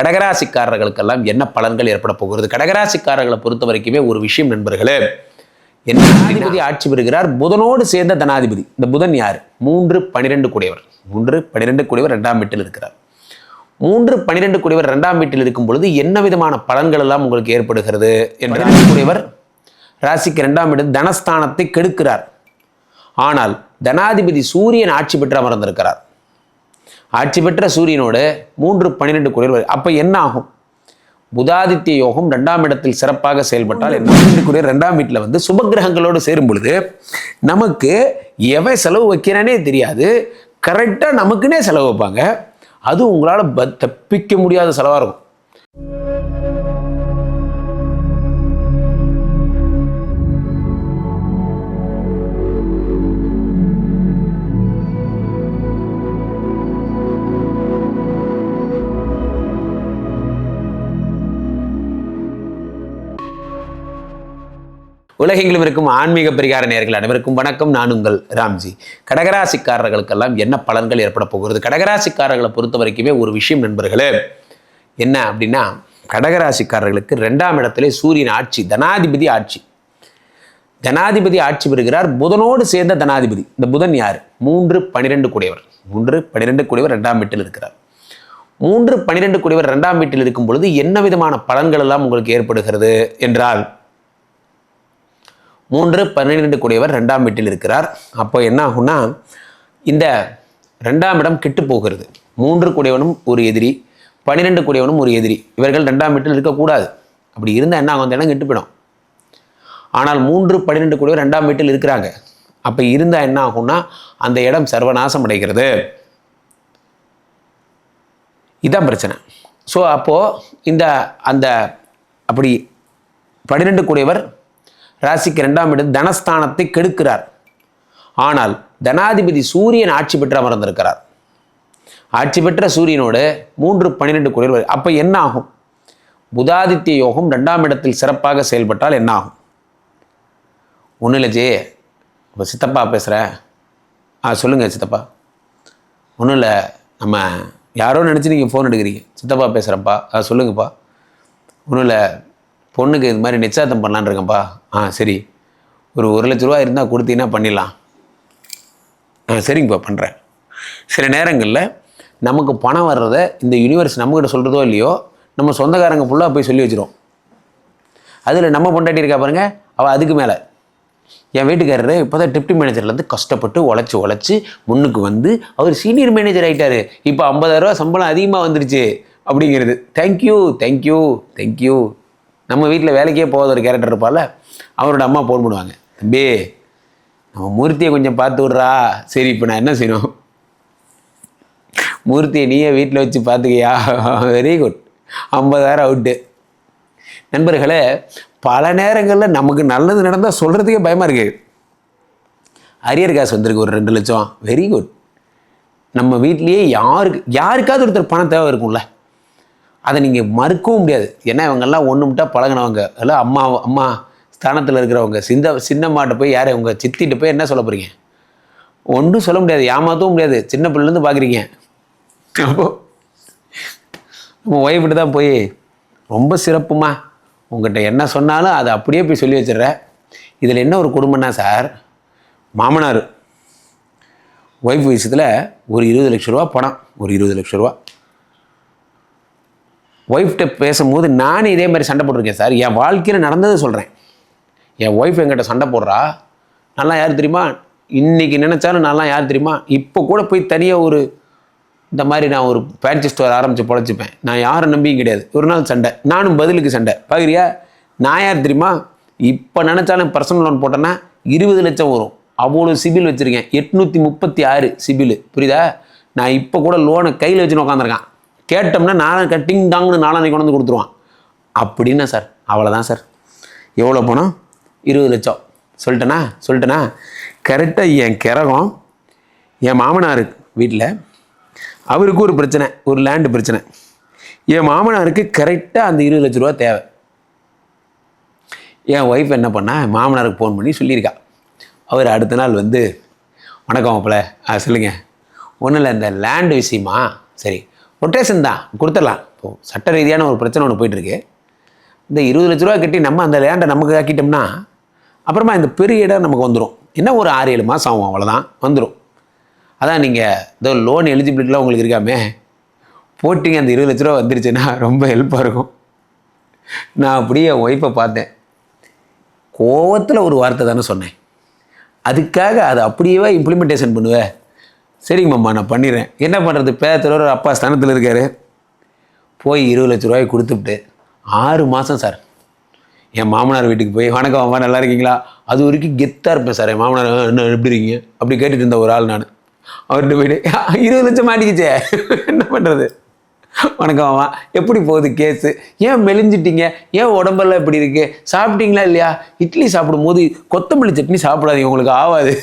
கடகராசிக்காரர்களுக்கெல்லாம் என்ன பலன்கள் ஏற்பட போகிறது? கடகராசிக்காரர்களை பொறுத்த வரைக்குமே ஒரு விஷயம் நண்பர்களே என்ன ஜனாதிபதி ஆட்சி பெறுகிறார்? புதனோடு சேர்ந்த தனாதிபதி. இந்த புதன் யார்? மூன்று பனிரெண்டு கூடியவர். மூன்று பனிரெண்டு கூடியவர் இரண்டாம் வீட்டில் இருக்கிறார். மூன்று பனிரெண்டு கூடியவர் இரண்டாம் வீட்டில் இருக்கும் பொழுது என்ன விதமான பலன்கள் எல்லாம் உங்களுக்கு ஏற்படுகிறது என்ற கூடியவர் ராசிக்கு இரண்டாம் வீடு தனஸ்தானத்தை கெடுக்கிறார். ஆனால் தனாதிபதி சூரியன் ஆட்சி பெற்று அமர்ந்திருக்கிறார். ஆட்சி பெற்ற சூரியனோடு மூன்று பன்னிரெண்டு கோடி அப்போ என்ன ஆகும்? புதாதித்ய யோகம் ரெண்டாம் இடத்தில் சிறப்பாக செயல்பட்டால் என்ன? பன்னிரெண்டு ரெண்டாம் வீட்டில் வந்து சுபகிரகங்களோடு சேரும் பொழுது நமக்கு எவன் செலவு வைக்கிறானே தெரியாது. கரெக்டாக நமக்குன்னே செலவு வைப்பாங்க. அது உங்களால் தப்பிக்க முடியாத செலவாக இருக்கும். உலகெங்கிலும் இருக்கும் ஆன்மீக பரிகார நேர்கள் அனைவருக்கும் வணக்கம். நான் உங்கள் ராம்ஜி. கடகராசிக்காரர்களுக்கெல்லாம் என்ன பலன்கள் ஏற்பட போகிறது? கடகராசிக்காரர்களை பொறுத்த வரைக்குமே ஒரு விஷயம் நண்பர்களே என்ன அப்படின்னா கடகராசிக்காரர்களுக்கு ரெண்டாம் இடத்திலே சூரியன் ஆட்சி தனாதிபதி ஆட்சி. தனாதிபதி ஆட்சி பெறுகிறார். புதனோடு சேர்ந்த தனாதிபதி. இந்த புதன் யார்? மூன்று பனிரெண்டு கூடியவர். மூன்று பனிரெண்டு கூடியவர் ரெண்டாம் வீட்டில் இருக்கிறார். மூன்று பனிரெண்டு கூடியவர் ரெண்டாம் வீட்டில் இருக்கும் பொழுது என்ன விதமான பலன்கள் எல்லாம் உங்களுக்கு ஏற்படுகிறது என்றால் மூன்று பன்னிரெண்டு கூடியவர் ரெண்டாம் வீட்டில் இருக்கிறார். அப்போ என்ன ஆகும்னா இந்த ரெண்டாம் இடம் கெட்டு போகிறது. மூன்று கூடியவனும் ஒரு எதிரி பன்னிரெண்டு கூடியவனும் ஒரு எதிரி. இவர்கள் ரெண்டாம் வீட்டில் இருக்கக்கூடாது. அப்படி இருந்தால் என்ன ஆகும்? அந்த இடம் கெட்டு போயிடும். ஆனால் மூன்று பன்னிரெண்டு கூடியவர் ரெண்டாம் வீட்டில் இருக்கிறாங்க. அப்போ இருந்தால் என்ன ஆகும்னா அந்த இடம் சர்வநாசம் அடைகிறது. இதான் பிரச்சனை. ஸோ அப்போது இந்த அந்த அப்படி பன்னிரெண்டு கூடியவர் ராசிக்கு ரெண்டாம் இடம் தனஸ்தானத்தை கெடுக்கிறார். ஆனால் தனாதிபதி சூரியன் ஆட்சி பெற்று அமர்ந்திருக்கிறார். ஆட்சி பெற்ற சூரியனோடு மூன்று பன்னிரெண்டு கோடி அப்போ என்ன ஆகும்? புதாதித்ய யோகம் ரெண்டாம் இடத்தில் சிறப்பாக செயல்பட்டால் என்ன ஆகும்? ஒன்றும் இல்லை ஜே. இப்போ சித்தப்பா பேசுகிறேன் ஆ சொல்லுங்கள் சித்தப்பா. ஒன்றும் இல்லை. நம்ம யாரோ நினச்சி நீங்கள் ஃபோன் எடுக்கிறீங்க. சித்தப்பா பேசுகிறப்பா ஆ சொல்லுங்கப்பா. ஒன்றும் இல்லை. பொண்ணுக்கு இது மாதிரி நிச்சயத்தம் பண்ணலான்னு இருக்கேன்ப்பா. ஆ சரி. ஒரு ஒரு லட்ச ரூபா இருந்தால் கொடுத்தீங்கன்னா பண்ணிடலாம். ஆ சரிங்கப்பா பண்ணுறேன் சில நேரங்களில் நமக்கு பணம் வர்றதை இந்த யூனிவர்ஸ் நம்மக்கிட்ட சொல்கிறதோ இல்லையோ நம்ம சொந்தக்காரங்க ஃபுல்லாக போய் சொல்லி வச்சிரும். அதில் நம்ம பொண்டாட்டி இருக்கா பாருங்கள் அவள் அதுக்கு மேலே. என் வீட்டுக்காரரு இப்போ தான் டிப்டி மேனேஜர்லேருந்து கஷ்டப்பட்டு உழைச்சி உழைச்சி முன்னுக்கு வந்து அவர் சீனியர் மேனேஜர் ஆகிட்டார் இப்போ ஐம்பதாயிரரூவா சம்பளம் அதிகமாக வந்துருச்சு அப்படிங்கிறது. தேங்க்யூ தேங்க்யூ தேங்க்யூ நம்ம வீட்டில் வேலைக்கே போகாத ஒரு கேரக்டர் இருப்பால அவரோட அம்மா ஃபோன் பண்ணுவாங்க. தம்பி நம்ம மூர்த்தியை கொஞ்சம் பார்த்து விட்றா. சரி இப்போ நான் என்ன செய்யணும்? மூர்த்தியை நீயே வீட்டில் வச்சு பார்த்துக்கியா? வெரி குட் ஐம்பதாயிரம் அவுட்டு நண்பர்களே பல நேரங்களில் நமக்கு நல்லது நடந்தால் சொல்கிறதுக்கே பயமாக இருக்குது அரியர் காசு வந்திருக்கு ஒரு ரெண்டு லட்சம். வெரி குட் நம்ம வீட்லேயே யாருக்கு யாருக்காவது ஒருத்தர் பணம் தேவை இருக்கும்ல. அதை நீங்கள் மறுக்கவும் முடியாது. ஏன்னா இவங்கெல்லாம் ஒன்று விட்டால் பழகினவங்க. எல்லாம் அம்மா அம்மா ஸ்தானத்தில் இருக்கிறவங்க. சிந்த சின்னம்மாட்ட போய் யார் உங்கள் சித்திட்டு போய் என்ன சொல்ல போகிறீங்க ஒன்றும் சொல்ல முடியாது. ஏமாற்றவும் முடியாது. சின்ன பிள்ளைலேருந்து பார்க்குறீங்க அப்போ நம்ம ஒய்ஃபிட்டு தான் போய் ரொம்ப சிறப்புமா. உங்கள்கிட்ட என்ன சொன்னாலும் அதை அப்படியே போய் சொல்லி வச்சிடுற. இதில் என்ன ஒரு குடும்பம்னா சார் மாமனார் ஒய்ஃப் விஷயத்தில் ஒரு இருபது லட்ச ரூபா பணம். ஒரு இருபது லட்ச ரூபா. ஒய்ஃப்கிட்ட பேசும்போது நானும் இதே மாதிரி சண்டை போட்டிருக்கேன் சார். என் வாழ்க்கையில் நடந்ததை சொல்கிறேன் என் ஒய்ஃப் என்கிட்ட சண்டை போடுறா? நல்லா யார் தெரியுமா? இன்னைக்கு நினச்சாலும் நல்லா யார் தெரியுமா? இப்போ கூட போய் தனியாக ஒரு இந்த மாதிரி நான் ஒரு ஃபேன்சி ஸ்டோர் ஆரம்பித்து பொழைச்சிப்பேன். நான் யாரை நம்பியும் கிடையாது. ஒரு நாள் சண்டை. நானும் பதிலுக்கு சண்டை. பார்க்குறியா நான் யார் தெரியுமா? இப்போ நினச்சாலும் பர்சனல் லோன் போட்டேன்னா இருபது லட்சம் வரும். அவ்வளோ சிபில் வச்சுருக்கேன். எட்நூற்றி முப்பத்தி ஆறு சிபில். புரியுதா? நான் இப்போ கூட லோனை கையில் வச்சுன்னு உட்காந்துருக்கேன் கேட்டோம்னா நாளை கட்டிங் டாங்னு நாளானைக்கு கொண்டு வந்து கொடுத்துருவான். அப்படின்னா சார் அவ்வளோதான் சார். எவ்வளோ பணம்? இருபது லட்சம். சொல்லிட்டேனா? சொல்லிட்டேனா? கரெக்டாக என் கிரகம் என் மாமனார் வீட்டில் அவருக்கு ஒரு பிரச்சனை ஒரு லேண்டு பிரச்சனை. என் மாமனாருக்கு கரெக்டாக அந்த இருபது லட்ச ரூபா தேவை. என் ஒய்ஃப் என்ன பண்ணா மாமனாருக்கு ஃபோன் பண்ணி சொல்லியிருக்கா. அவர் அடுத்த நாள் வந்து வணக்கம் அப்பல ஆ சொல்லுங்கள் ஒன்றும் இல்லை இந்த லேண்டு விஷயமா? சரி ரொட்டேஷன் தான். கொடுத்துடலாம். இப்போது சட்ட ரீதியான ஒரு பிரச்சனை ஒன்று போயிட்டுருக்கு. இந்த இருபது லட்ச ரூபா கட்டி நம்ம அந்த லேண்டை நமக்கு ஆக்கிட்டோம்னா அப்புறமா இந்த பெரிய இடம் நமக்கு வந்துடும் என்ன ஒரு ஆறு ஏழு மாதம் ஆகும் அவ்வளோதான் வந்துடும் அதான் நீங்கள் இதோ லோன் எலிஜிபிலிட்டிலாம் உங்களுக்கு இருக்காமே. போட்டிங்க அந்த இருபது லட்ச ரூபா வந்துருச்சுன்னா ரொம்ப ஹெல்ப்பாக இருக்கும். நான் அப்படியே என் ஒய்ஃபை பார்த்தேன். கோவத்தில் ஒரு வார்த்தை தானே சொன்னேன். அதுக்காக அதை அப்படியே இம்ப்ளிமெண்டேஷன் பண்ணுவேன் சரிங்க மாமா நான் பண்ணிடுறேன் என்ன பண்ணுறது பேத்துல அப்பா ஸ்தானத்தில் இருக்கார். போய் இருபது லட்ச ரூபாய் கொடுத்துட்டு ஆறு மாதம் சார். என் மாமனார் வீட்டுக்கு போய் வணக்கம் அம்மா நல்லா இருக்கீங்களா? அது வரைக்கும் கெத்தாக இருப்பேன் சார். என் மாமனார் என்ன எப்படி இருக்கீங்க? அப்படி கேட்டுட்டு இருந்த ஒரு ஆள் நான். அவர்கிட்ட போயிட்டு இருபது லட்சம் மாட்டிக்கிச்சே. என்ன பண்ணுறது வணக்கம் மாமா. எப்படி போகுது கேஸு ஏன் மெலிஞ்சிட்டிங்க? ஏன் உடம்பெல்லாம் இப்படி இருக்குது சாப்பிட்டீங்களா இல்லையா? இட்லி சாப்பிடும்போது கொத்தமல்லி சட்னி சாப்பிடாதீங்க உங்களுக்கு ஆகாது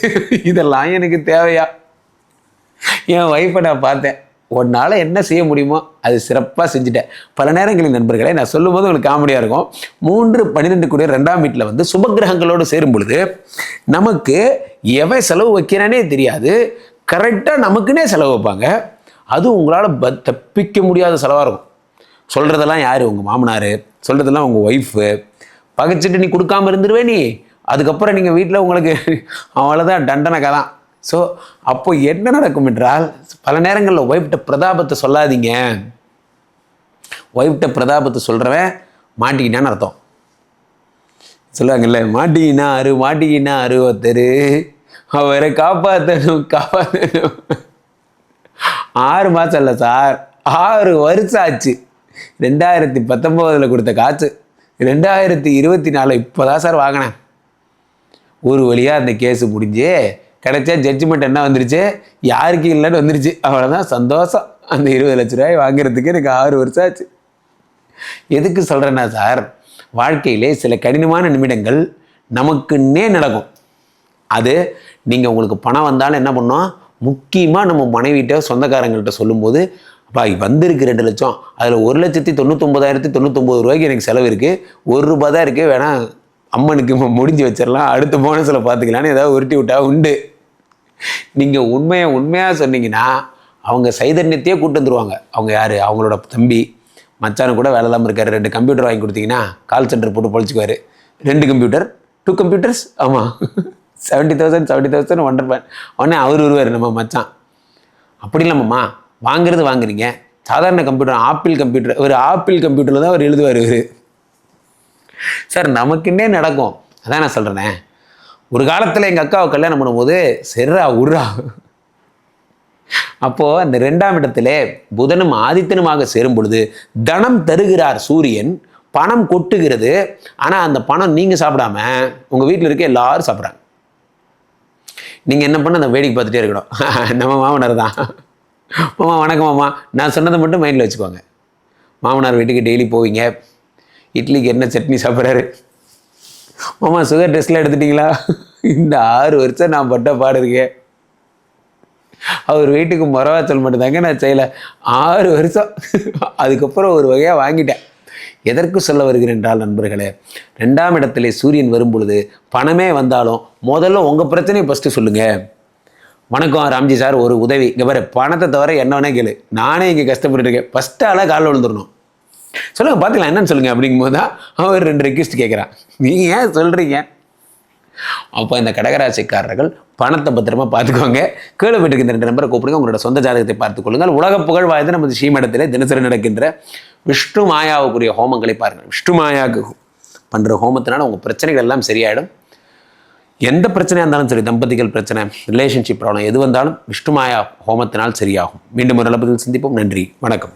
இதெல்லாம் எனக்கு தேவையா? என் ஒய்ஃபை நான் பார்த்தேன். உன்னால் என்ன செய்ய முடியுமோ அது சிறப்பாக செஞ்சுட்டேன் பல நேரங்களின் நண்பர்களே நான் சொல்லும்போது உங்களுக்கு காமெடியாக இருக்கும். மூன்று பன்னிரெண்டு கூடிய ரெண்டாம் வீட்டில் வந்து சுபகிரகங்களோடு சேரும் பொழுது நமக்கு எவன் செலவு வைக்கிறானே தெரியாது. கரெக்டாக நமக்குன்னே செலவு வைப்பாங்க. அது உங்களால் ப தப்பிக்க முடியாத செலவாக இருக்கும். சொல்கிறதெல்லாம் யார்? உங்கள் மாமனார். சொல்கிறதெல்லாம் உங்கள் ஒய்ஃபு பகைச்சிட்டு நீ கொடுக்காம இருந்துருவே நீ. அதுக்கப்புறம் நீங்கள் வீட்டில் உங்களுக்கு அவ்வளோதான் தண்டனைக்கா கதான் ஸோ அப்போ என்ன நடக்கும் என்றால் பல நேரங்களில் ஒய்ஃப்ட்ட பிரதாபத்தை சொல்லாதீங்க. ஒய்ஃப்ட்ட பிரதாபத்தை சொல்கிறவன் மாட்டிக்கிட்டான்னு அர்த்தம். சொல்லுவாங்கல்ல மாட்டிக்கினா அரு மாட்டிக்கினா அருவத்தரு அவரை காப்பாற்றணும் காப்பாற்றணும் ஆறு மாதம் இல்லை சார். ஆறு வருஷம் ஆச்சு. ரெண்டாயிரத்தி பத்தொம்போதில் கொடுத்த காசு. ரெண்டாயிரத்தி இருபத்தி நாலு இப்போ தான் சார் வாங்கினேன். ஒரு வழியாக அந்த கேஸு முடிஞ்சு கிடைச்சா ஜட்ஜ்மெண்ட் என்ன வந்துருச்சு? யாருக்கு இல்லைன்னு வந்துருச்சு. அவ்வளோதான் சந்தோஷம். அந்த இருபது லட்ச ரூபாய் வாங்குறதுக்கு எனக்கு ஆறு வருஷம் ஆச்சு. எதுக்கு சொல்கிறேன்னா சார் வாழ்க்கையிலே சில கடினமான நிமிடங்கள் நமக்குன்னே நடக்கும். அது நீங்கள் உங்களுக்கு பணம் வந்தாலும் என்ன பண்ணோம்? முக்கியமாக நம்ம மனைவிட்ட சொந்தக்காரங்கள்ட்ட சொல்லும்போது அப்பா வந்திருக்கு ரெண்டு லட்சம். அதில் ஒரு லட்சத்தி தொண்ணூத்தொம்பதாயிரத்தி தொண்ணூத்தொம்பது ரூபாய்க்கு எனக்கு செலவு இருக்குது ஒரு ரூபா தான் இருக்குது வேணால் அம்மனுக்கு முடிஞ்சு வச்சிடலாம். அடுத்த போனஸில் பார்த்துக்கலான்னு ஏதாவது உருட்டி விட்டா உண்டு. நீங்கள் உண்மையை உண்மையாக சொன்னீங்கன்னா அவங்க சைதன்யத்தையே கூட்டு வந்துருவாங்க. அவங்க யார்? அவங்களோட தம்பி. மச்சானு கூட வேலை இல்லாமல் இருக்காரு. ரெண்டு கம்ப்யூட்டர் வாங்கி கொடுத்தீங்கன்னா கால் சென்டர் போட்டு பொழிச்சுக்குவார். ரெண்டு கம்ப்யூட்டர் டூ கம்ப்யூட்டர்ஸ் ஆமாம் செவன்ட்டி தௌசண்ட் செவன்ட்டி தௌசண்ட் ஒன்றரை பேன் உடனே அவர் வருவார் நம்ம மச்சான். அப்படி இல்லாமம்மா வாங்குறது வாங்குறீங்க. சாதாரண கம்ப்யூட்டர் ஆப்பிள் கம்ப்யூட்டர் ஒரு ஆப்பிள் கம்ப்யூட்டரில் தான் அவர் எழுதுவார் இவர். சார் நமக்குன்னே நடக்கும். அதான் நான் சொல்கிறேனே ஒரு காலத்தில் எங்கள் அக்காவை கல்யாணம் பண்ணும்போது செர்ரா உர்ரா அப்போது அந்த ரெண்டாம் இடத்துல புதனும் ஆதித்தனுமாக சேரும் பொழுது தனம் தருகிறார் சூரியன் பணம் கொட்டுகிறது. ஆனால் அந்த பணம் நீங்கள் சாப்பிடாம உங்கள் வீட்டில் இருக்க எல்லாரும் சாப்பிட்றாங்க. நீங்கள் என்ன பண்ண அந்த வேடிக்கை பார்த்துட்டே இருக்கணும். நம்ம மாமனார் தான். மாமா வணக்கம் மாமா. நான் சொன்னதை மட்டும் மைண்டில் வச்சுக்கோங்க. மாமனார் வீட்டுக்கு டெய்லி போவீங்க. இட்லிக்கு என்ன சட்னி சாப்பிட்றாரு? மாமா சுகர் டெஸ்ட்லாம் எடுத்துட்டீங்களா? இந்த ஆறு வருஷம் நான் பட்ட பாடு இருக்கேன் அவர் வீட்டுக்கு மொரவாச்சல் மட்டும்தாங்க நான் செய்யலை. ஆறு வருஷம். அதுக்கப்புறம் ஒரு வகையாக வாங்கிட்டேன். எதற்கு சொல்ல வருகிறேன் என்றால் நண்பர்களே ரெண்டாம் இடத்திலே சூரியன் வரும் பொழுது பணமே வந்தாலும் முதல்ல உங்கள் பிரச்சனையை ஃபஸ்ட்டு சொல்லுங்கள் வணக்கம் ராம்ஜி சார் ஒரு உதவி. இங்கே பாரு பணத்தை தவிர என்ன வேணா கேளு. நானே இங்கே கஷ்டப்பட்டு இருக்கேன். ஃபஸ்ட்டு ஆளாக காலில் விழுந்துடணும். சொல்லுங்கள் பார்த்துக்கலாம் என்னன்னு சொல்லுங்கள் அப்படிங்கும்போது தான் அவர் ரெண்டு ரெக்வஸ்ட் கேட்குறான் நீங்கள் ஏன் சொல்கிறீங்க அப்போ இந்த கடகராசிக்காரர்கள் பணத்தை பத்திரமா பார்த்துக்கோங்க. கீழே வீட்டுக்கு இந்த ரெண்டு நம்பரை கூப்பிடுங்க. உங்களோட சொந்த ஜாதகத்தை பார்த்துக் கொள்ளுங்கள். உலக புகழ் வாய்ந்த நமது ஸ்ரீமடத்தில் தினசரி நடக்கின்ற விஷ்ணு மாயாவுக்குரிய ஹோமங்களை பாருங்கள். விஷ்ணு மாயாவுக்கு பண்ணுற ஹோமத்தினால உங்கள் பிரச்சனைகள் எல்லாம் சரியாயிடும். எந்த பிரச்சனையாக இருந்தாலும் சரி தம்பதிகள் பிரச்சனை ரிலேஷன்ஷிப் ப்ராப்ளம் எது வந்தாலும் விஷ்ணுமாயா ஹோமத்தினால் சரியாகும். மீண்டும் ஒரு அளவில் சிந்திப்போம். நன்றி. வணக்கம்.